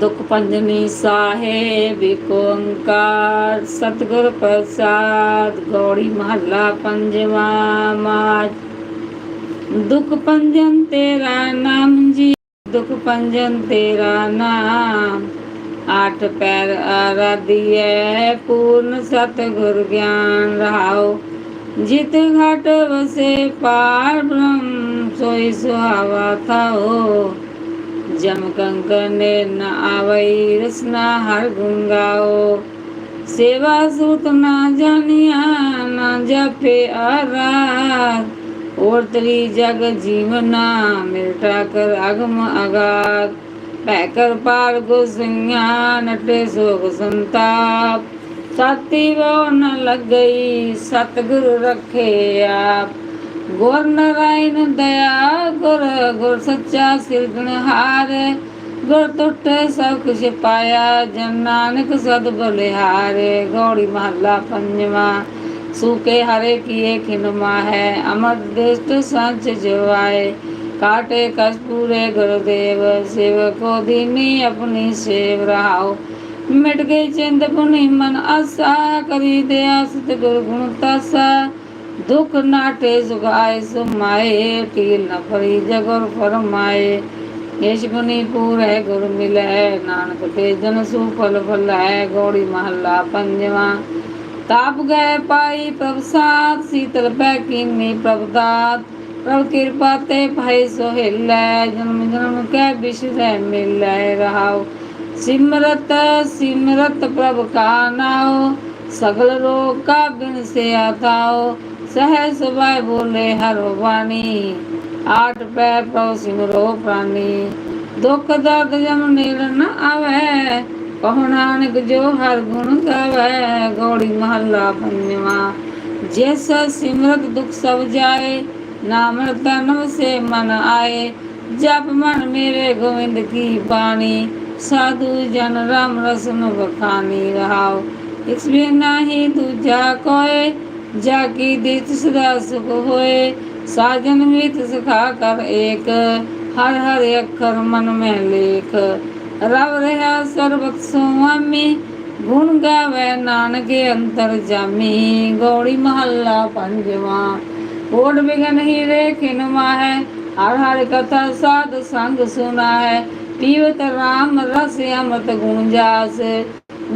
ਦੁਖ ਪੰਜਨੀ ਸਾਹਿਬ ਏਕ ਓੰਕਾਰ, ਸਤਿਗੁਰ ਪ੍ਰਸਾਦ ਗੌੜੀ ਮਹੱਲਾ ਪੰਜਵਾ ਮਾਜ। ਦੁਖ ਪੰਜਨ ਤੇਰਾ ਨਾਮ ਜੀ, ਦੁਖ ਪੰਜਨ ਤੇਰਾ ਨਾਮ। ਆਠ ਪੈਰ ਆਰਾਧੀਐ, ਪੂਰਨ ਸਤਿਗੁਰ ਗਿਆਨ ਰਹਾਉ। ਜਿਤ ਘਟ ਵਸੇ ਪਾਰ ਬ੍ਰਹਮ, ਸੋਈ ਸੁਹਾਵਾ ਥਾਓ જમ કંકને ન આવઈ રસના હાર ગુંગાઓ સેવા સૂત ના જાણ્યા ના જપે આરાત ઓર તરી જગ જીવના મિલટા કર આગમ આગાત पैकर पार को सिंहा नटे सोग संताप साथी वो न लग गई सतगुरु रखे आप ਗੁਰ ਨਰਾਇਣ ਦਇਆ, ਗੁਰ ਗੁਰ ਸੱਚਾ ਸਿਰਜਣ ਹਾਰ। ਗੁਰ ਟੁੱਟੇ ਸਭ ਕੁਛ ਪਾਇਆ, ਜਨ ਨਾਨਕ ਸਦ ਬਲਿਹਾਰ। ਗੋੜੀ ਮਹੱਲਾ ਪੰਜਵਾ, ਸੂਕੇ ਹਰੇ ਕੀਏ ਖਿਨਮਾ ਹੈ ਅਮਰ ਦੇਸ਼ਟ ਸੰਚ ਜਵਾਏ, ਕਾਟੇ ਕਸਪੂਰੇ ਗੁਰਦੇਵ। ਸਿਵ ਕੋ ਦੀਨੀ ਆਪਣੀ ਸੇਵ ਰਹਾਓ। ਮਿਟ ਗਈ ਚਿੰਦ ਪੁਨੀ ਮਨ ਆਸਾ, ਕਰੀ ਦਿਆ ਸਤ ਗੁਰ ਗੁਣ ਤਾਸਾ। दुख नाटे सुखाए सुमाए टील न फरी जगुर फरमाए यश गुनी पूर है गुर मिल है नानक बेजन सुफल फल है गौड़ी महला पंजवा ताप गए पाई प्रभ सात शीतल पै किन्नी प्रभ दात प्रभ कृपा ते भय सोहिल जन्म जन्म कै विष मिल रहाओ सिमरत सिमरत प्रभ का नाओ सगल रोग का बिन से आताओ ਸਹਿ ਸਭਾਇ ਬੋਲੇ ਹਰ ਬਾਣੀ। ਆਠ ਪੈ ਪ੍ਰਭ ਸਿਮਰੋ ਪ੍ਰਾਨੀ। ਦੁਖ ਦਰਦ ਜਮ ਨੀਲ ਨ ਆਵੇ। ਕਹੋ ਨਾਨਕ ਜੋ ਹਰ ਗੁਣ ਗਾਵੇ। ਗੌੜੀ ਮਹੱਲਾ ਪੰਜਵਾ। ਜਿਸ ਸਿਮਰਤ ਦੁਖ ਸਭ ਜਾਏ ਨਾਮ ਤਨ ਸੇ ਮਨ ਆਏ। ਜਪ ਮਨ ਮੇਰੇ ਗੋਵਿੰਦ ਕੀ ਬਾਣੀ। ਸਾਧੂ ਜਨ ਰਾਮ ਰਸਨ ਬਖਾਨੀ ਰਹਾਉ। ਇਸ ਵੀ ਨਾਹੀ ਦੂਜਾ ਕੋਏ। ਜਾ ਕੀ ਦਿਤ ਸਦਾ ਸੁਖ ਹੋਏ, ਸਾਜਨ ਮਿਤ ਸਖਾ ਕਰ ਏਕ, ਹਰ ਹਰ ਅੱਖਰ ਮਨ ਮੈਂ ਲੇਖ। ਰਵ ਰਹਾ ਸਰਬਤ ਸੁਆਮੀ, ਗੁਣ ਗਾਵੇ ਨਾਨਕ ਅੰਤਰ ਜਾਮੀ, ਗੌੜੀ ਮਹੱਲਾ ਪੰਜਵਾ। ਕੋਟ ਬਿਗਨ ਹੀ ਰੇਖਿਨ ਮਾਹੈ, ਹਰ ਹਰ ਕਥਾ ਸਾਧ ਸੰਗ ਸੁਨਾ ਹੈ ਪੀਵਤ ਰਾਮ ਰਸ ਅਮਰਤ ਗੁਣ ਜਾਸ,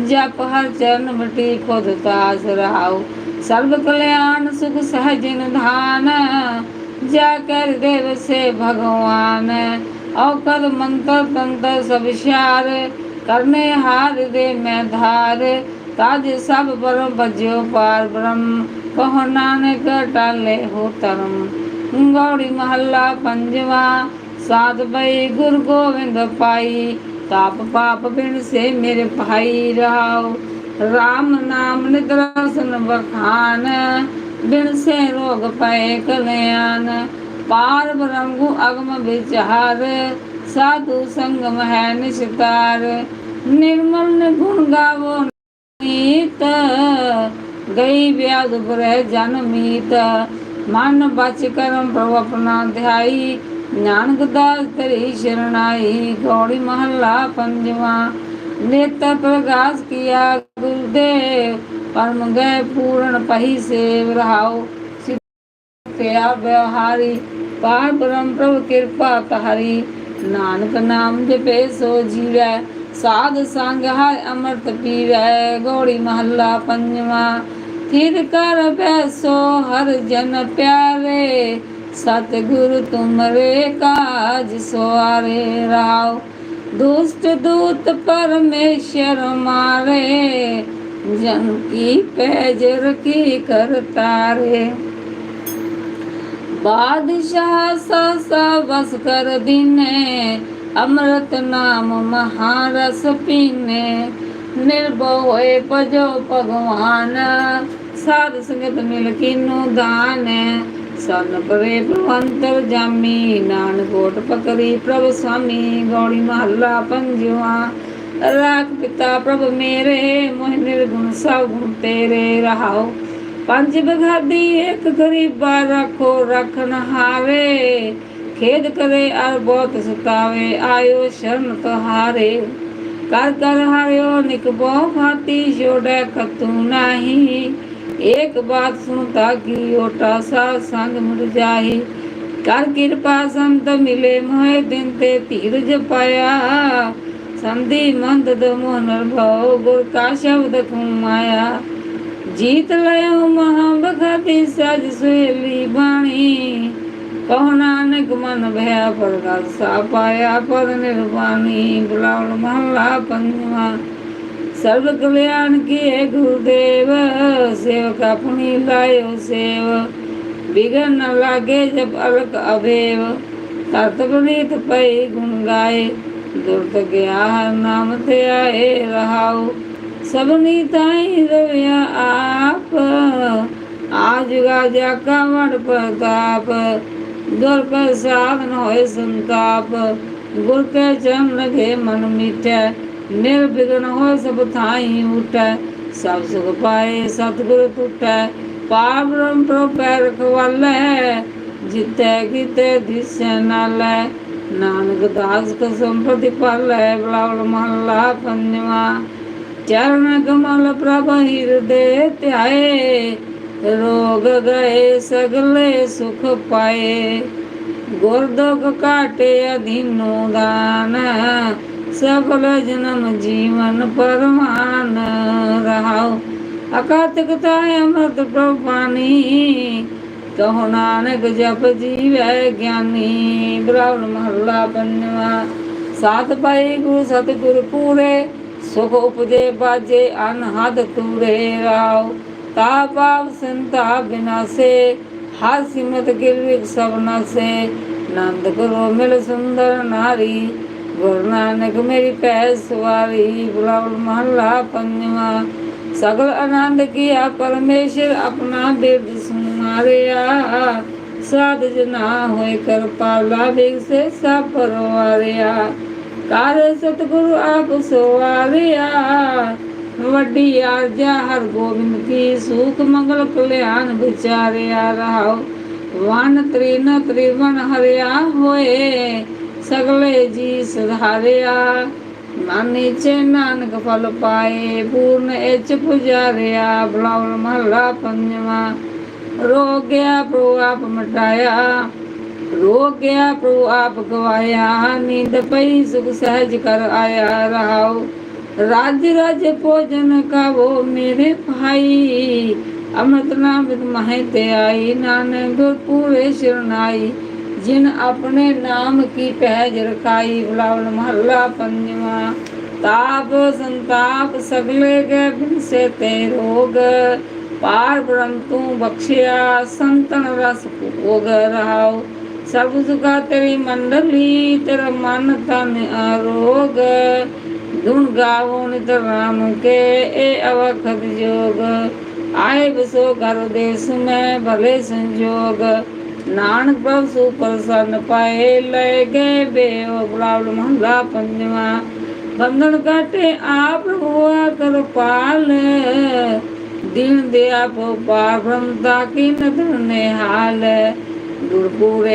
ਜਪ ਹਰ ਚਰਨ ਮਿਟੀ ਖੁਦ ਤਾਸ ਰਹਾਉ। ਸਰਬ ਕਲਿਆਣ ਸੁਖ ਸਹਜ ਨਿਧਾਨ, ਜਾ ਕਰ ਦੇਵ ਸੇ ਭਗਵਾਨ। ਔਕਰ ਮੰਤਰ ਤੰਤਰ ਸਭ ਸ਼ਾਰ ਕਰਨੇ ਹਾਰ ਦੇ ਮੈਂ ਧਾਰ। ਤਾਜ ਸਭ ਪਰਮ ਭਜਿਓ ਪਾਰ ਬ੍ਰਹਮ, ਕਹੋ ਨਾਨਕ ਟਾਲੇ ਹੋ ਧਰਮ। ਗੌੜੀ ਮਹੱਲਾ ਪੰਜਵਾ, ਸਾਧ ਬਈ ਗੁਰ ਗੋਬਿੰਦ ਪਾਈ ਤਾਪ ਪਾਪ ਬਿਨ ਸੇ ਮੇਰੇ ਭਾਈ ਰਹਾਓ ਰਾਮ ਨਾਮ ਨਿਦਰਸਨ ਬਖਾਨ ਬਿਨ ਸੇ ਰੋਗ ਪਏ ਕਲਿਆਣ। ਪਾਰ ਬ੍ਰਹਮੁ ਅਗਮ ਵਿਚਾਰ, ਸਾਧੂ ਸੰਗਮ ਹੈ ਨਿਸ਼ਤਾਰ। ਨਿਰਮਲ ਗੁਣ ਗਾਵੋ ਨੀਤ, ਗਈ ਵਿਆਦ ਬਰੇ ਜਨਮੀਤ ਮਨ ਬਚ ਕਰਮ ਪ੍ਰਭ ਆਪਣਾ ਧਿਆਈ, ਨਾਨਕ ਦਾਸ ਤੇਰੀ ਸ਼ਰਣਾਈ ਗੋੜੀ ਮਹੱਲਾ ਪੰਜਵਾ। ਨਿਤ ਪ੍ਰਗਾਸ ਕੀਆ ਗੁਰਦੇਵ, ਪਰਮ ਗਏ ਪੂਰਨ ਪਹੀ ਸੇਵ ਰਹਾਉ। ਸਿੱਖਿਆ ਵਿਵਹਾਰੀ ਪਾਰ ਬ੍ਰਹਮ ਪ੍ਰਭ ਕਿਰਪਾ ਤਹਾਰੀ। ਨਾਨਕ ਨਾਮ ਜਪੇ ਸੋ ਜੀਵੈ, ਸਾਧ ਸੰਗ ਹਰ ਅੰਮ੍ਰਿਤ ਪੀਵੈ। ਗੋੜੀ ਮਹੱਲਾ ਪੰਜਵਾ, ਥਿਰ ਕਰ ਬੈਸੋ ਹਰ ਜਨ ਪਿਆਰੇ। ਸਤ ਗੁਰੂ ਤੁਮਰੇ ਕਾਜ ਸਵਾਰੇ ਰਾਉ ਦੁਸ਼ਟ ਦੂਤ ਪਰਮੇਸ਼ਰ ਮਾਰੇ, ਜਨ ਕੀ ਪੈਜਰ ਕੀ ਕਰਤਾਰੇ ਬਾਦਸ਼ਾਹ ਸਸਾ ਬਸ ਕਰ ਦਿਨੇ, ਅੰਮ੍ਰਿਤ ਨਾਮ ਮਹਾਰਸ ਪੀਨੇ। ਨਿਰਭਉ ਹੋਏ ਭਜੋ ਭਗਵਾਨ, ਸਾਧ ਸੰਗਤ ਮਿਲ ਕੀਨੂ ਦਾਨ। ਸਨ ਪਰੇ ਭਵੰਤਰ ਜਾਮੀ, ਨਾਨਕ ਪਕਰੀ ਪ੍ਰਭ ਸੁਆਮੀ ਗੌੜੀ ਮਹੱਲਾ ਪੰਜਵਾ। ਰਾਖ ਪਿਤਾ ਪ੍ਰਭ ਮੇਰੇ, ਮੋਹ ਨਿਰਗੁਣ ਸਭ ਗੁਣ ਤੇਰੇ ਰਹਾਉ ਪੰਜ ਬਗਾਦੀ ਇੱਕ ਗਰੀਬਾ ਰੱਖੋ ਰਖਨ ਹਾਰੇ। ਖੇਦ ਕਰੇ ਅਰ ਬਹੁਤ ਸਤਾਵੇ, ਆਇਓ ਸ਼ਰਨ ਤੁਹਾਰੇ। ਕਰ ਕਰ ਹਰਿਓ, ਨਿਕ ਬਹੁ ਭਾਤੀ ਛੋੜੈ ਕਤੂ ਨਾਹੀ। ਏਕ ਬਾਤ ਸੁਣਤਾ ਕੀ ਓਟਾ ਸਾ ਸੰਗ ਮੁਰ ਜਾਹੀ। ਕਰ ਕਿਰਪਾ ਸੰਤ ਮਿਲੇ ਮੋਹਿ ਦਿਨ ਤੇ ਧੀਰਜ ਪਾਇਆ। ਸੰਧੀ ਮੰਦ ਮੋਹਨ ਭਉ ਗੁਰ ਕਾ ਸ਼ਬਦ ਕੁਮਾਇਆ ਜੀਤ ਲਿਓ ਮਹਾ ਬਖਤੀ ਸਜ ਸੁਹੇਲੀ ਬਾਣੀ। ਕਹੋ ਨਾਨਕ ਮਨ ਭਇਆ ਪਰ ਸਾ ਪਾਇਆ ਪਰ ਨਿਰਵਾਣੀ। ਬੁਲਾਉਣ ਸਰਬ ਕਲਿਆਣ ਕੀਏ ਗੁਰਦੇਵ, ਸੇਵਕ ਆਪਣੀ ਲਾਇਓ ਸੇਵ। ਬਿਗਨ ਨ ਲਾਗੇ ਜਬ ਅਲਕ ਅਭੇਵ, ਤਤ ਬਨੀਤ ਪਈ ਗੁਣ ਗਾਏ। ਦੁਰਤ ਗਿਆ ਨਾਮ ਤੇ ਆਏ ਰਹਾਉ। ਸਭਨੀ ਤਾਈ ਰਵਿਆ ਆਪ, ਆਜ ਗਾ ਜਾ ਕਾ ਪ੍ਰਤਾਪ। ਗੁਰ ਕੈ ਸਾਧਨ ਹੋਏ ਸੰਤਾਪ, ਗੁਰ ਕੇ ਚਰਨ ਲਗੇ ਮਨ ਮਿਟੈ। ਨਿਰਵਿਘਨ ਹੋਏ ਸਭ ਥਾਈ ਉਟੈ ਸਭ ਸੁਖ ਪਾਏ ਸਤਿਗੁਰ ਟੁਟੈ। ਪਾਰ ਬ੍ਰਹਮ ਪ੍ਰੋ ਰਖਵਾਲੈ, ਜਿਤੈ ਕਿਤੇ ਦਿਸੈ ਨਾਲੈ। ਨਾਨਕ ਦਾਸ ਕਸਮ ਪ੍ਰਤਿਪਾਲੈ ਬਲਾਵਲ ਮਹੱਲਾ ਪੰਜਵਾ। ਚਰਨ ਕਮਲ ਪ੍ਰਭ ਹਿਰਦੇ ਧਿਆਏ, ਰੋਗ ਗਏ ਸਗਲੇ ਸੁਖ ਪਾਏ। ਗੁਰਦੁਖ ਕਾਟੇ ਅਧੀਨੋ ਦਾਨ ਸਫਲ ਜਨਮ ਜੀਵਨ ਪਰਮਾਨ ਰਹਾਉ। ਅਕਾਤਕਤਾ ਅਮਰਤ ਪ੍ਰਭਾਨੀ ਕਹੋ ਨਾਨਕ ਜਪ ਜੀਵੈ ਗਿਆਨੀ, ਬ੍ਰਾਹਮਣ ਮਹੱਲਾ ਪੰਜਵਾ। ਸਾਤ ਪਾਈ ਗੁਰੂ ਸਤਿਗੁਰ ਪੂਰੇ, ਸੁਖ ਉਪਜੇ ਬਾਜੇ ਅਨਹਦ ਤੂਰੇ ਰਾਉ। ਤਾ ਪਾਪ ਸੰਤਾ ਬਿਨਾਸੇ, ਹਰ ਸਿਮਤ ਗਿਰਵਿਕ ਸਭ ਨਾਸੇ। ਨੰਦ ਕਰੋ ਮਿਲ ਸੁੰਦਰ ਨਾਰੀ ਗੁਰੂ ਨਾਨਕ ਮੇਰੀ ਪੈ ਸਵਾਰੀ ਬੁਲਾਵਲ ਮਹੱਲਾ ਪੰਜਵਾ। ਸਗਲ ਆਨੰਦ ਕੀਆ, ਪਰਮੇਸ਼ਰ ਆਪਣਾ ਬਿਰਦ ਸੁਮਾਰਿਆ ਸਾਧ ਜਨਾ ਹੋਏ ਕਿਰਪਾਲਾ ਬਿਗ ਸੇ ਸਭ ਪਰਵਾਰਿਆ। ਕਰ ਸਤਿਗੁਰੂ ਆਪ ਸਵਾਰਿਆ। ਵੱਡੀ ਆਰਜਾ ਹਰ ਗੋਬਿੰਦ ਕੀ ਸੂਖ ਮੰਗਲ ਕਲਿਆਣ ਵਿਚਾਰਿਆ। ਰਹਾਉ ਵਨ ਤ੍ਰਿਨ ਤ੍ਰਿਵਨ ਹਰਿਆ ਹੋਏ। ਸਗਲੇ ਜੀ ਸੁਧਾਰਿਆ ਮਨ ਨੀਚੇ ਨਾਨਕ ਫਲ ਪਾਏ ਪੂਰਨ ਇਚ ਪੁਜਾਰਿਆ ਬਲਾਉਲ ਮਹਲਾ ਪੰਜਵਾ ਰੋ ਗਿਆ ਪ੍ਰਭੂ ਆਪ ਮਟਾਇਆ ਰੋ ਗਿਆ ਪ੍ਰਭੂ ਆਪ ਗਵਾਇਆ ਨੀਂਦ ਪਈ ਸੁਖ ਸਹਿਜ ਕਰ ਆਇਆ ਰਹਾਉ ਰਾਜ ਰਾਜ ਭੋਜਨ ਕਾਵੋ ਮੇਰੇ ਭਾਈ ਅੰਮ੍ਰਿਤ ਨਾਮ ਵਿਦ ਮਹਿ ਤੇ ਆਈ ਨਾਨਕ ਗੁਰ ਪੂਰੇ ਸ਼ਰਨਾਈ ਜਿਨ ਆਪਣੇ ਨਾਮ ਕੀ ਪਹਿਜ ਰਖਾਈ, ਬੁਲਾਵਲ ਮਹੱਲਾ ਪੰਜਵਾ। ਤਾਪ ਸੰਤਾਪ ਸਗਲੇ ਗਏ ਬਿਨ ਸੇ ਤੇ ਰੋਗ। ਪਾਰ ਬ੍ਰਹਮ ਤੂੰ ਬਖਸ਼ਿਆ, ਸੰਤਨ ਰਸ ਭੋਗ ਰਹਾਉ। ਸਭ ਸੁਖਾ ਤੇਰੀ ਮੰਡਲੀ, ਤੇਰਾ ਮਨ ਤਨ ਆਰੋਗ। ਗੁਣ ਗਾਵੋ ਨਿਤ ਰਾਮ ਕੇ ਇਹ ਅਵਖਤ ਜੋਗ। ਆਏ ਬਸੋ ਘਰ ਦੇਸ ਮੈਂ ਭਲੇ ਸੰਜੋਗ। ਨਾਨਕ ਪ੍ਰਭ ਸੂ ਪਾਏ ਲੈ ਗਏ ਬੇਓ ਬੁਲਾਵਲ ਮਹਲਾ ਪੰਜਵਾ। ਬੰਧਨ ਕਾਟੇ ਆਪ ਹੋਆ ਕਰ ਦਿਨ ਦੇ ਆਪ ਪਾਰ ਬ੍ਰਹਮਤਾ ਕੀ ਨਦਰ ਨਿਹਾਲ। ਗੁਰ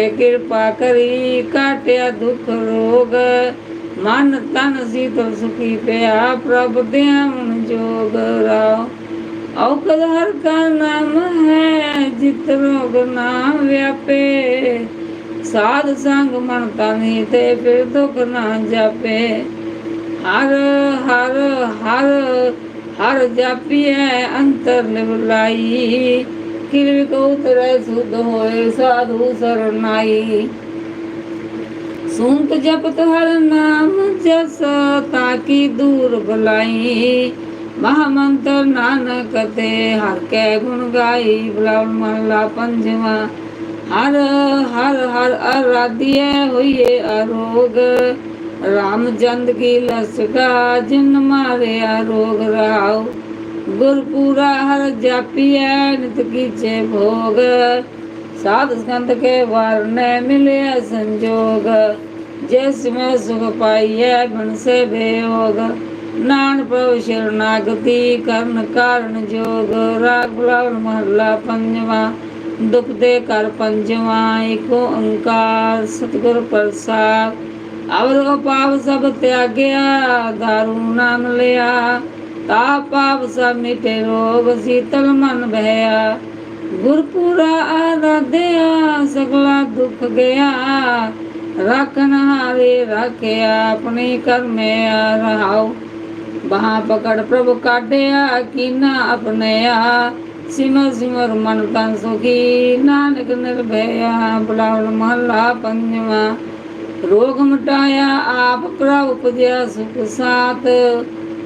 ਕਿਰਪਾ ਕਰੀ ਕਾਟਿਆ ਦੁਖ ਰੋਗ। ਮਨ ਤਨ ਸੀਤਲ ਸੁਖੀ ਪਿਆ, ਪ੍ਰਭ ਦੇਵਨ ਜੋਗ ਰਾਓ। ਔਕਦ ਹਰ ਕਾ ਨਾਮ ਹੈ, ਜਿਤ ਰੋਗ ਨਾ ਵਿਆਪੇ। ਸਾਧ ਸੰਗ ਮਨ ਤਨੀ ਤੇ ਫਿਰ ਦੁਖ ਨਾ ਜਾਪੇ। ਹਰ ਹਰ ਹਰ ਹਰ ਜਾਪੀਐ ਅੰਤਰ ਨਿਵਲਾਈ। ਕਿਰਵ ਕੋ ਉਤਰੈ ਸੁਧ ਹੋਏ ਸਾਧੂ ਸਰਨਾਈ। ਸੁਨਤ ਜਪਤ ਹਰ ਨਾਮ ਜਸ ਤਾਕੀ ਦੂਰ ਬਲਾਈ। ਮਹਾਮੰਤਰ ਨਾਨਕ ਤੇ ਹਰ ਕੈ ਗੁਣ ਗਾਈ ਬਲਾਉ ਮਹਲਾ ਪੰਜਵਾ। ਹਰ ਹਰ ਹਰ ਅਰਾਧਿਐ ਹੋਈਏ ਅਰੋਗ। ਰਾਮ ਚੰਦ ਕੀ ਲਸਕਾ, ਜਿਨ ਮਾਰਿਆ ਰੋਗ ਰਾਉ ਗੁਰਪੂਰਾ ਹਰ ਜਾਪੀਐ, ਨਿਤ ਕੀਚੇ ਭੋਗ। ਸਾਧ ਸੰਤ ਕੇ ਵਰਨੇ ਮਿਲਿਆ ਸੰਜੋਗ। ਜਿਸ ਮੈਂ ਸੁਖ ਪਾਈਐ, ਬਨ ਸੇ ਬੇਯੋਗ ਨਾਨ ਪ੍ਰਭ ਸ਼ਰਨਾਗਤੀ ਕਰਨ ਕਾਰਨ ਜੋਗ, ਰਾਗ ਬੁਲਾਵਲ ਮਹੱਲਾ ਪੰਜਵਾ, ਦੁਖ ਦੇ ਕਰ ਪੰਜਵਾ, ਏਕੋ ਓੰਕਾਰ, ਸਤਿਗੁਰ ਪ੍ਰਸਾਦ, ਅਵਰੋ ਪਾਪ ਸਭ ਤਿਆਗਿਆ, ਦਾਰੂ ਨਾਮ ਲਿਆ ਤਾ ਪਾਪ ਸਭ ਮਿਟੇ ਰੋਗ, ਸੀਤਲ ਮਨ ਭਇਆ ਗੁਰਪੂਰਾ ਆਰਾਧਿਆ, ਸਗਲਾ ਦੁਖ ਗਿਆ, ਰੱਖਨ ਹਾਰੇ ਰੱਖਿਆ, ਆਪਣੇ ਕਰਮੇ ਰਹਾਉ। ਬਹਾ ਪਕੜ ਪ੍ਰਭੂ ਕਾਢਿਆ, ਕੀਨਾ ਆਪਣਿਆ ਸਿਮਰ ਸਿਮਰ ਮਨ ਤਨ ਸੁਖੀ, ਨਾਨਕ ਨਿਰਭਇਆ ਬੁਲਾਵਲ ਮਹਲਾ ਪੰਜਵਾ। ਰੋਗ ਮਟਾਇਆ, ਆਪ ਪ੍ਰਭ ਉਪਜਿਆ ਸੁਖ ਸਾਤ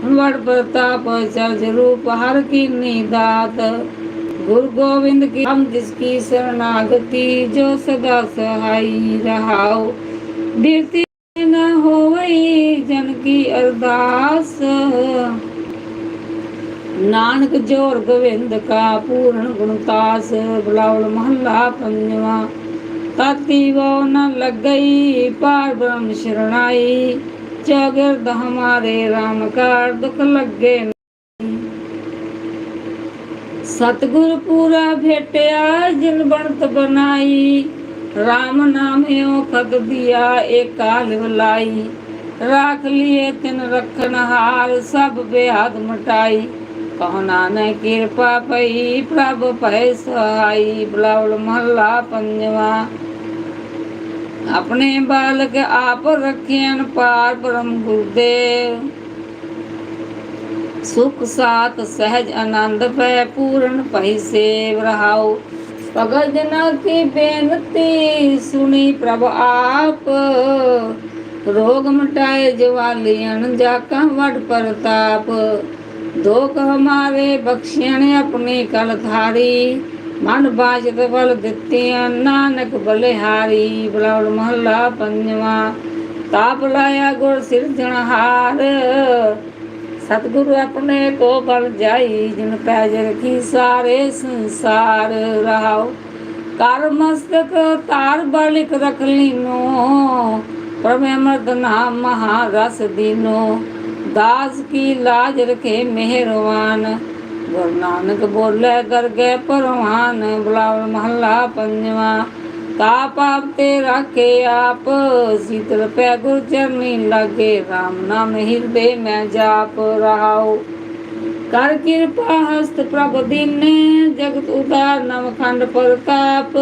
ਵੜ ਪ੍ਰਤਾਪ ਚਰਜ ਰੂਪ ਹਰ ਕੀ ਨਿਦਾਤ ਗੁਰ ਗੋਬਿੰਦ ਕੀ ਹਮ ਜਿਸ ਕੀ ਸਰਨਾਗਤੀ, ਜੋ ਸਦਾ ਸਹਾਈ ਰਹਾਓ ਬਿਰਤੀ ਨ ਹੋਵਈ ਜਨ ਕੀ ਅਰਦਾਸ। ਨਾਨਕ ਜੋਰ ਗੋਵਿੰਦ ਕਾ ਪੂਰਨ ਗੁਣਤਾਸ ਬੁਲਾਵਲ ਮਹੱਲਾ ਪੰਜਵਾ। ਤਾਤੀ ਵੋ ਨ ਲੱਗਈ, ਪਾਰ ਬ੍ਰਹਮ ਸ਼ਰਣਾਈ। ਜਗਰਦ ਹਮਾਰੇ RAM ਕਾਰ ਦੁਖ ਲੱਗੇ ਸਤਿਗੁਰ ਪੂਰਾ ਭੇਟਿਆ ਜਿਨ ਬਣਤ ਬਨਾਈ। RAM ਨਾਮਿਓ ਖਦ ਦਿਆ ਏਕਾ ਲਿਵਲਾਈ ਰਾਖ ਲਿਏ ਤਿਨ ਰਖਨ ਹਾਰ ਸਭ ਬੇਹਦ ਮਟਾਈ। ਕਹੋ ਨਾਨਕ ਕਿਰਪਾ ਪਈ, ਪ੍ਰਭ ਭੈ ਸਹਾਈ। ਬਲਾਵਲ ਮਹੱਲਾ ਪੰਜਵਾ। ਆਪਣੇ ਬਾਲਕ ਆਪ ਰੱਖਿਆਨ ਪਾਰ ਬ੍ਰਹਮ ਗੁਰਦੇਵ। ਸੁਖ ਸਾਤ ਸਹਿਜ ਆਨੰਦ ਪੈ, ਪੂਰਨ ਭਈ ਸੇਵ ਰਹਾਉ। ਭਗਤ ਜਨਾ ਕੀ ਬੇਨਤੀ ਸੁਣੀ ਪ੍ਰਭ ਆਪ। ਰੋਗ ਮਟਾਏ ਜਵਾਲੀਆਂ ਜਾ ਕਾ ਵਡ ਪ੍ਰਤਾਪ। ਦੁਖ ਹਮਾਰੇ ਬਖਸ਼ਣ ਆਪਣੇ ਕਲ ਥਾਰੀ ਮਨ ਬਾਜਤ ਬਲ ਦਿੱਤਿਆਂ, ਨਾਨਕ ਬਲਿਹਾਰੀ। ਬਲਾਵਲ ਮਹੱਲਾ ਪੰਜਵਾ, ਤਾਪ ਲਾਇਆ ਗੁਰ ਸਿਰਜਣਹਾਰ। ਸਤਿਗੁਰੂ ਆਪਣੇ ਕੋ ਬਲ ਜਾਈ, ਜਿਨ ਪੈਜ ਰਖੀ ਸਾਰੇ ਸੰਸਾਰ ਰਹਾਉ। ਕਰ ਮਸਤਕ ਤਾਰ ਬਲਿਕ ਰਖ ਲੀਨੋ, ਪ੍ਰਮੇ ਅਮਰਤ ਨਾਮ ਮਹਾ ਰਸ ਦੀਨੋ। ਦਾਸ ਕੀ ਲਾਜ ਰਖੇ ਮਿਹਰਵਾਨ, ਗੁਰੂ ਨਾਨਕ ਬੋਲੇ ਦਰਗੇ ਪਰਵਾਨ ਬੁਲਾਵ ਮਹੱਲਾ ਪੰਜਵਾ। ਤਾ ਪਾਪ ਤੇ ਰਾਖੇ ਆਪ। ਸੀਤਲ ਪੈ ਗੁਰ ਚਰਨੀ ਲਾਗੇ RAM ਨਾਮ ਹਿਰਦੇ ਮੈਂ ਜਾਪ ਰਹਾਉ। ਕਰ ਕਿਰਪਾ ਹਸਤ ਪ੍ਰਭ ਦੀਨੇ, ਜਗਤ ਉਦਾਰ ਨਵ ਖੰਡ ਪ੍ਰਤਾਪ।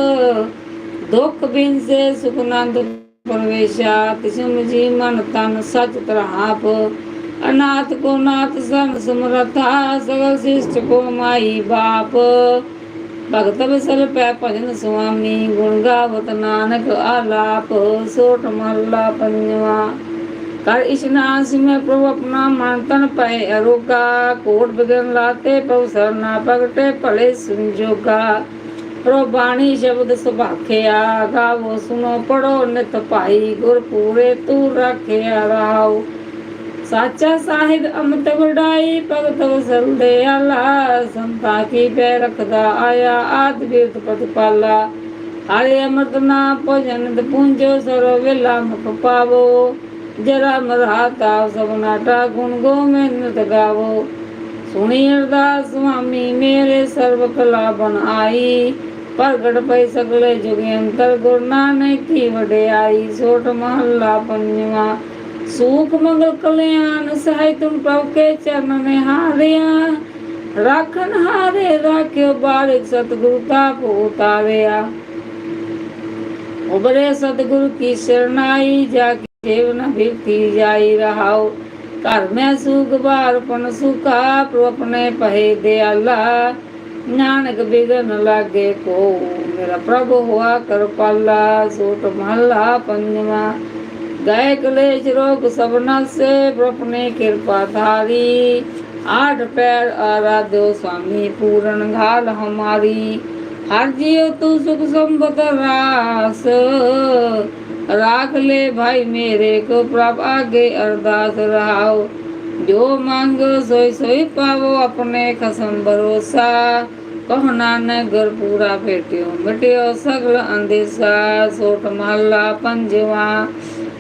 ਦੁਖ ਬਿਨ ਸੇ ਸੁਖਨੰਦ ਪਰਵੇਸ਼ਾ, ਤਿਸਮ ਜੀ ਮਨ ਤਨ ਸਚ ਤਰਾਪ। ਅਨਾਥ ਕੋ ਨਾਥ ਸੰਗ ਸਮਰਥਾ, ਸਗਲ ਸਿਸ਼ਟ ਕੋ ਮਾਈ ਬਾਪ। ਭਗਤ ਵਿਸਲ ਪੈ ਭਜਨ ਸੁਆਮੀ, ਗੁਣ ਗਾਵਤ ਨਾਨਕ ਆਲਾਪ, ਸੋਟ ਮਹੱਲਾ ਪੰਜਵਾ। ਕਰ ਇਸ਼ਨਾਨ ਸਿਮੈ ਪ੍ਰਭ ਆਪਣਾ ਮਨ ਤਨ ਪਏ ਅਰੋਗਾ, ਕੋਟ ਬਿਗਨ ਲਾਤੇ ਪਉ ਸਰਨਾ ਪਗਟੇ ਭਲੇ ਸੰਜੋਗਾ। ਪ੍ਰਭ ਬਾਣੀ ਸ਼ਬਦ ਸੁਭਾਖਿਆ, ਗਾਵੋ ਸੁਨੋ ਪੜੋ ਨਿਤ ਭਾਈ ਗੁਰ ਪੂਰੇ ਤੂੰ ਰੱਖਿਆ ਰਾਉ ਸਾਚਾ ਸਾਹਿਬ ਅਮਤ ਵਡਾਈ ਭਗਤ ਵਸਲ ਦੇ ਆਲਾ ਸੰਤਾ ਕੀ ਪੈ ਰਖਦਾ ਆਇਆ, ਆਦ ਬਿਰਤ ਪ੍ਰਤਪਾਲਾ ਹਰੇ ਅਮਰਤ ਨਾ ਭਜਨ ਦ ਪੁੰਜੋ ਸਰੋ ਵੇਲਾ ਮੁਖ ਪਾਵੋ। ਜਰਾ ਮਰਾਤਾ ਸਭ ਨਾਟਾ ਗੁਣ ਗੋਮਿੰਦ ਗਾਵੋ। ਸੁਣੀ ਅਰਦਾਸ ਸੁਆਮੀ, ਮੇਰੇ ਸਰਬ ਕਲਾ ਬਨ ਆਈ। ਪ੍ਰਗਟ ਪਈ ਸਗਲੇ ਜੁਗ ਅੰਤਰ ਗੁਰ ਨਾਨਕ ਕੀ ਵਡਿਆਈ, ਸੋਟ ਮਹੱਲਾ ਪੰਜਵਾ। ਸੁਖ ਮੰਗਲ ਕਲਿਆਣ ਸਹਾਇ ਤੁਮ ਪ੍ਰਭ ਕੇ ਚਰਨ ਨਿਹਾਰਿਆ। ਰਾਖਨ ਹਾਰੇ ਰਾਖਿਓ ਬਾਲਿਕ ਸਤਿਗੁਰੂ ਤਾ ਉਤਾਰਿਆ ਉਬਰੇ ਸਤਿਗੁਰੂ ਕੀ ਸ਼ਰਨਾਈ, ਜਾ ਕੇ ਸੇਵ ਬਿਰਤੀ ਜਾਈ ਰਹਾਉ। ਘਰ ਮੈਂ ਸੁਖ ਬਾਰ ਪਨ ਸੁਖਾ, ਪ੍ਰਭ ਆਪਣੇ ਪਹਿ ਦਿਆਲਾ। ਨਾਨਕ ਬਿਗਨ ਲਾਗੇ ਕੋ, ਮੇਰਾ ਪ੍ਰਭ ਹੋਆ ਕਰਪਾਲਾ, ਸੋਟ ਮਹੱਲਾ ਪੰਜਵਾ। गए क्लेश रोग सबना से प्रपने कृपा धारी। आठ पैर आराध्यो स्वामी पूरण घाल हमारी। हर जियो तू सुख संपत रास। राख ले भाई मेरे को प्रभ आगे अरदास रहाओ। जो मांगो सोई सोई पावो अपने खसम भरोसा। कहना न घर पूरा बेटियों मिटियो सगल अंदेशा। सोट महला पंजवा।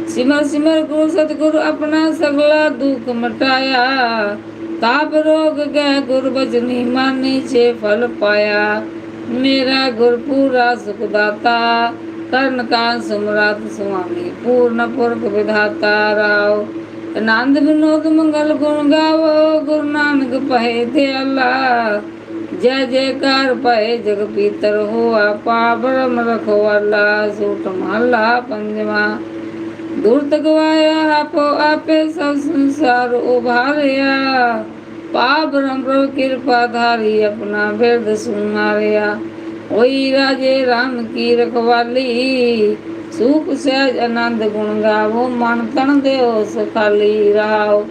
ਸਿਮਰ ਸਿਮਰ ਗੁਰ ਸਤਗੁਰ ਆਪਣਾ ਸਗਲਾ ਦੁੱਖ ਮਟਾਇਆ, ਤਾਪ ਰੋਗ ਗਏ ਗੁਰ ਬਚਨੀ ਮਾਨੀ ਛੇ ਫਲ ਪਾਇਆ। ਮੇਰਾ ਗੁਰ ਪੂਰਾ ਸੁਖ ਦਾਤਾ ਕਰਨ ਕਾ ਸੁਮਰਾਤ ਸੁਆਮੀ, ਪੂਰਨ ਪੁਰਖ ਵਿਧਾਤਾ ਰਾਓ। ਆਨੰਦ ਵਿਨੋਦ ਮੰਗਲ ਗੁਣ ਗਾਵੋ, ਗੁਰੂ ਨਾਨਕ ਪਏ ਤੇ ਅੱਲਾ ਜੈ ਕਰ ਪਏ ਜਗ ਪੀਤਰ ਹੋਆ ਪਾਪ ਰਮ ਰਖੋ ਸੂਟ ਮਾਲਾ ਪੰਜਵਾ। ਦੁਰਤ ਗਵਾਇਆ, ਆਪੋ ਆਪੇ ਸਭ ਸੰਸਾਰ ਉਭਾਰਿਆ। ਪਾਬਰਮ ਪ੍ਰਭ ਕਿਰਪਾ ਧਾਰੀ, ਆਪਣਾ ਬਿਰਦ ਸੁਨਾਰਿਆ ਹੋਈ ਰਾਜੇ ਰਾਮ ਕੀ ਰਖਵਾਲੀ, ਸੂਖ ਸਹਿਜ ਆਨੰਦ ਗੁਣ ਗਾਵੋ, ਮਨ ਤਨ ਦਿਓ ਸੁਖਾਲੀ ਰਾਓ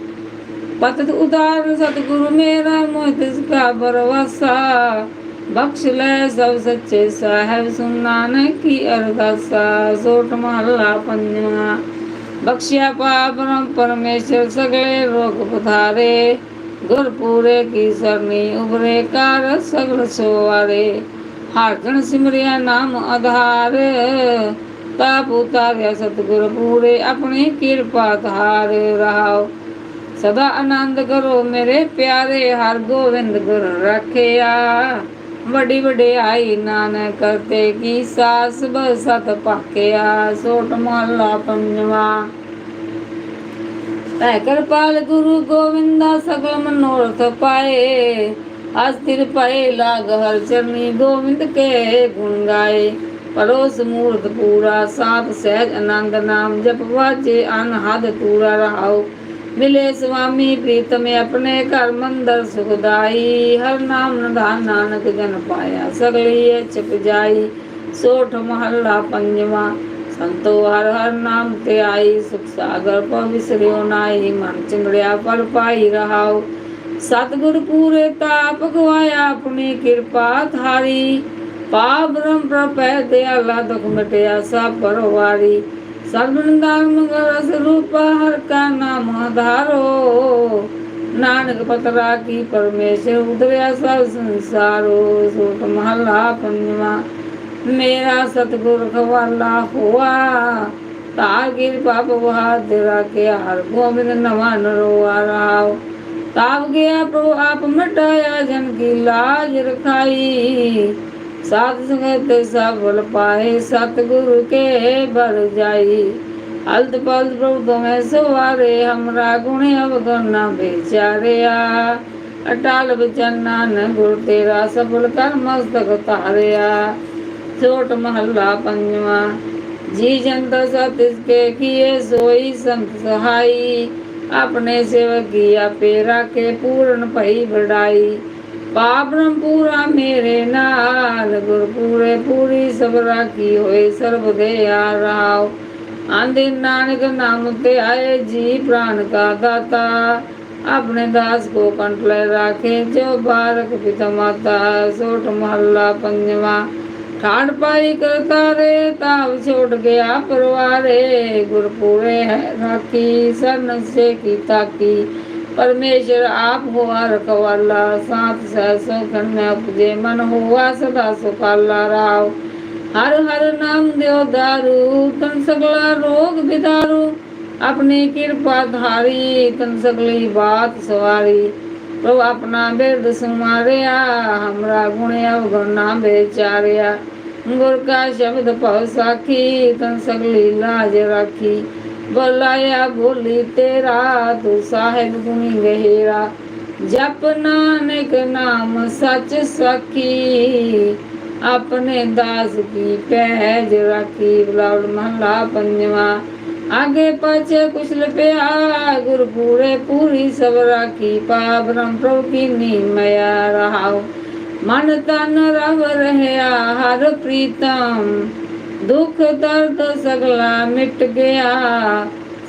ਪਤਿਤ ਉਦਾਰ ਸਤਿਗੁਰੂ ਮੇਰਾ, ਮੋਹਿ ਤਿਸ ਕਾ ਬਰਵਾਸਾ ਬਖਸ਼ ਲੈ ਸਭ ਸੱਚੇ ਸਾਹਿਬ ਸੁਨ ਨਾਨਕ ਕੀ ਅਰਦਾਸਾ, ਸੋਟ ਮਹਲਾ ਪੰਜਵਾ। ਬਖਸ਼ਿਆ ਪਾਪਰਮ ਪਰਮੇਸ਼ਰ ਸਗਲੇ ਰੋਗ ਪਥਾਰੇ ਗੁਰ ਪੂਰੇ ਕੀ ਸਰਨੀ ਉਬਰੇ ਕਰ ਸਗਲ ਸੋਵਾਰੇ। ਹਰ ਸਿਮਰਿਆ ਨਾਮ ਆਧਾਰ ਤਾਪ ਉਤਾਰਿਆ ਸਤਿਗੁਰ ਪੂਰੇ, ਆਪਣੀ ਕਿਰਪਾ ਧਾਰ ਰਹਾਓ। ਸਦਾ ਆਨੰਦ ਕਰੋ ਮੇਰੇ ਪਿਆਰੇ, ਹਰ ਗੋਬਿੰਦ ਗੁਰ ਰੱਖਿਆ। ਵੱਡੀ ਵਡਿਆਈ ਨਾਨਕ ਕਰਤੇ ਕੀ ਸਾਸ ਬਸਤ ਪਾਕਿਆ ਸੋਟ ਮਹਲਾ ਪੰਜਵਾ। ਤੈ ਕਿਰਪਾਲ ਗੁਰੂ ਗੋਵਿੰਦਾ ਸਗਲ ਮਨੋਰਥ ਪਾਏ ਅਸਥਿਰ ਪਏ ਲਾਗ ਹਰ ਚਰਨੀ ਗੋਵਿੰਦ ਕੇ ਗੁਣ ਗਾਏ। ਪਰੋਸ ਮੂਰਤ ਪੂਰਾ ਸਾਤ ਸਹਿਜ ਆਨੰਦ ਨਾਮ ਜਪ ਵਾਚੇ ਅਨਹਦ ਪੂਰਾ ਰਹਾਓ ਮਿਲੇ ਸੁਆਮੀ ਪ੍ਰੀਤਮ ਆਪਣੇ ਘਰ ਮੰਦਰ ਸੁਖਦਾਈ ਹਰ ਨਾਮ ਨਿਧਾਨ ਨਾਨਕ ਜਨ ਪਾਇਆ। ਸਗਲੀ ਚਪ ਜਾਈ। ਸੋਠ ਮਹੱਲਾ ਪੰਜਵਾ। ਸੰਤੋ ਹਰ ਹਰ ਨਾਮ ਤੇ ਆਈ। ਸੁਖ ਸਾਗਰ ਪਉ ਵਿਸਰਿਓ ਨਾਈ ਮਨ ਚਿੰਗੜਿਆ ਫਲ ਪਾਈ ਰਹਾਓ ਸਤਿਗੁਰ ਪੂਰੇ ਤਾਪ ਗਵਾਇਆ। ਆਪਣੀ ਕਿਰਪਾ ਧਾਰੀ। ਪਾ ਬ੍ਰਹਮ ਪ੍ਰਪੈ ਦਿਆਲਾ ਦੁਖ ਮਿਟਿਆ। ਸਭ ਪਰਵਾਰੀ। ਸਰਬਨਦਾਨ ਮੰਗਲ ਰਸ ਰੂਪ ਹਰ ਕਾ ਨਾਮ ਆਧਾਰੋ। ਨਾਨਕ ਪਤਰਾ ਕੀ ਪਰਮੇਸ਼ਰ ਉਦਰਿਆ ਸਭ ਸੰਸਾਰੋ। ਸੋਤ ਮਹਲਾ ਪੰਜਵਾ, ਮੇਰਾ ਸਤਿਗੁਰ ਖਵਾਲਾ ਹੋਆ। ਤਾਰ ਗਿਰ ਪਾਪ ਬਹਾਦਰਾ ਕੇ ਹਰ ਗੋਬਿੰਦ ਨਵਾ ਨਰੋਆ ਰਾਵ ਤਾਪ ਗਿਆ ਪ੍ਰਭੂ, ਆਪ ਮਟਾਇਆ, ਜਨ ਕੀ ਲਾਜ ਰਖਾਈ। ਸਾਧ ਸੰਗਤ ਸਫਲ ਪਾਏ, ਸਤਿਗੁਰੂ ਕੇ ਬਲ ਜਾਈ। ਹਲਤ ਪਲਤ ਪ੍ਰਭੂ ਤੁਮੇ ਸਵਾਰੇ, ਹਮਰਾ ਗੁਣ ਅਵਗਣ ਨਾ ਵਿਚਾਰਿਆ। ਅਟਲ ਬਚਨ ਨਾਨਕ ਗੁਰ ਤੇਰਾ, ਸਫਲ ਕਰ ਮਸਤਕ ਤਾਰਿਆ ਛੋਟ ਮਹੱਲਾ ਪੰਜਵਾ, ਜੀ ਜੰਤ ਸਤ ਇਸਕੇ ਕੀਏ, ਸੋਈ ਸੰਤ ਸਹਾਈ। ਆਪਣੇ ਸੇਵਕ ਕੀ ਆਪੇ ਰਾਖੇ, ਪੂਰਨ ਭਈ ਵਡਾਈ। ਪਾਪਰਮ ਪੂਰਾ ਮੇਰੇ ਨਾਲ ਗੁਰ ਪੂਰੀ ਸਭ ਰਾਖੀ ਹੋਏ, ਸਰਬ ਦੇ ਆ ਆਂਦੇ, ਨਾਨਕ ਨਾਮ ਤੇ ਆਏ ਜੀ ਪ੍ਰਾਨ ਕਾ ਦਾਤਾ। ਆਪਣੇ ਦਾਸ ਕੋ ਕੰਟ ਲੈ ਰਾਖੇ, ਜੋ ਬਾਰਕ ਪਿਤਾ ਮਾਤਾ, ਸੋਠ ਮਹੱਲਾ ਪੰਜਵਾ। ਠਾੜ ਪਾਈ ਕਰਤਾਰੇ, ਤਾਵ ਛੋੜ ਗਿਆ ਪਰਵਾਰੇ। ਗੁਰਪੂਰੇ ਹੈ ਰਾਖੀ, ਸਰਨ ਸੇ ਕੀ ਤਾਕੀ। परमेश्वर आप हुआ रखवाला सात सहसो खन में उपजे मन हुआ सदा सुखाला राव हर हर नाम देव दारू तन सगला रोग बिदारू अपनी कृपा धारी तन सगली बात सवारी प्रभु अपना बिरद सुमारिया हमरा गुण अवगुण ना बेचारिया गुर का शब्द पव साखी तन सगली लाज राखी ਬੁਲਾਇਆ ਬੋਲੀ ਤੇਰਾ, ਤੂੰ ਸਾਹਿਬ ਗੁਣੀ ਗਹਿਰਾ। ਜਪ ਨਾਨਕ ਨਾਮ ਸੱਚ ਸਖੀ, ਆਪਣੇ ਦਾਸ ਕੀ ਪਹਿਜ ਰੱਖੀ। ਬਲਾਉਡ ਮਹਲਾ ਪੰਜਵਾ, ਆਗੇ ਪਾਛੇ ਕੁਛ ਲਪਿਆ ਗੁਰ ਪੂਰੇ ਪੂਰੀ ਸਭ ਰਾਖੀ। ਪਾ ਬ੍ਰਹਮ ਪ੍ਰਭੂ ਕੀ ਨੀ ਮਿਆ ਰਹਾਉ। ਮਨ ਤਨ ਰਵ ਰਹਿਆ, ਹਰ ਪ੍ਰੀਤਮ ਦੁੱਖ ਦਰਦ ਸਗਲਾ ਮਿਟ ਗਿਆ।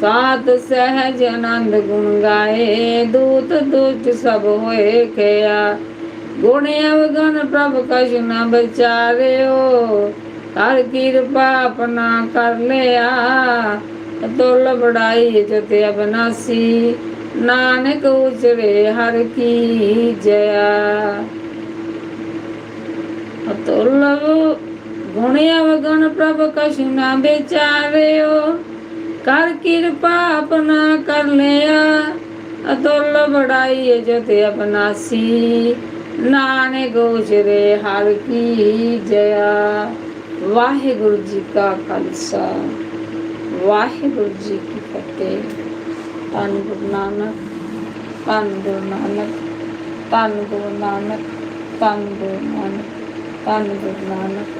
ਸਾਤ ਸਹਿਜ ਆਨੰਦ ਗੁਣ ਗਾਏ, ਦੂਤ ਦੁਚ ਸਭ ਹੋਏ ਖਿਆ। ਗੁਣ ਅਵਗਨ ਪ੍ਰਭ ਕਛ ਨ ਬਚਾਰਿਓ ਹਰ ਕਿਰਪਾ ਆਪਣਾ ਕਰ ਲਿਆ। ਤੋਲ ਬੜਾਈ ਜਤੇ ਅਬਨਾਸੀ, ਨਾਨਕ ਉਚਰੇ ਹਰ ਕੀ ਜया ਅਤੁਲਵ ਗੁਣ ਅਵਗਣ ਪ੍ਰਭ ਕਛੁ ਨਾ ਵਿਚਾਰਿਓ ਕਰ ਕਿਰਪਾ ਆਪਣਾ ਕਰ ਲਿਆ। ਅਤੁਲ ਬੜਾਈ ਜਤੇ ਅਬਨਾਸੀ ਨਾਨਕ ਉਚਰੇ ਹਰ ਕੀ ਜया ਵਾਹਿਗੁਰੂ ਜੀ ਕਾ ਖਾਲਸਾ। ਵਾਹਿਗੁਰੂ ਜੀ ਕੀ ਫਤਿਹ। ਧੰਨ ਗੁਰੂ ਨਾਨਕ, ਧੰਨ ਗੁਰੂ ਨਾਨਕ, ਧੰਨ ਗੁਰੂ ਨਾਨਕ, ਧੰਨ ਗੁਰੂ ਨਾਨਕ, ਧੰਨ ਗੁਰੂ ਨਾਨਕ।